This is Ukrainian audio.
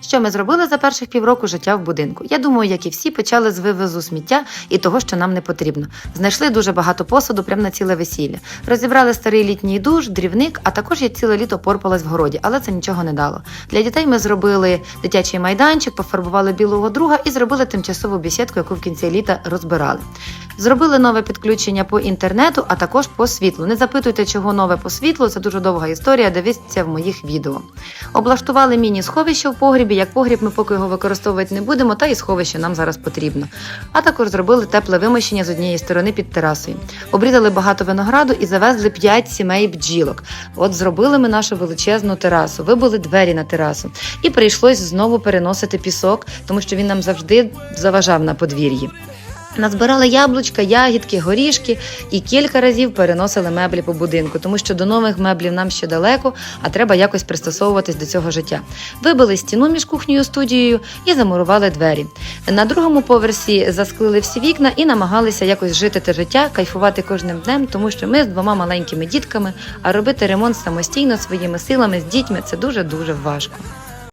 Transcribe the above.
Що ми зробили за перших півроку життя в будинку? Я думаю, як і всі, почали з вивезу сміття і того, що нам не потрібно. Знайшли дуже багато посуду прямо на ціле весілля. Розібрали старий літній душ, дрівник, а також я ціле літо порпалась в городі, але це нічого не дало. Для дітей ми зробили дитячий майданчик, пофарбували білого друга і зробили тимчасову бесідку, яку в кінці літа розбирали. Зробили нове підключення по інтернету, а також по світлу. Не запитуйте, чого нове по світлу, це дуже довга історія, дивіться в моїх відео. Облаштували міні-сховище в погрібі. Як погріб ми поки його використовувати не будемо, та і сховище нам зараз потрібно. А також зробили тепле вимощення з однієї сторони під терасою. Обрізали багато винограду і завезли 5 сімей бджілок. От зробили ми нашу величезну терасу, вибили двері на терасу. І прийшлось знову переносити пісок, тому що він нам завжди заважав на подвір'ї. Назбирали яблучка, ягідки, горішки і кілька разів переносили меблі по будинку, тому що до нових меблів нам ще далеко, а треба якось пристосовуватись до цього життя. Вибили стіну між кухнею студією і замурували двері. На другому поверсі засклили всі вікна і намагалися якось жити те життя, кайфувати кожним днем, тому що ми з двома маленькими дітками, а робити ремонт самостійно своїми силами з дітьми це дуже дуже важко.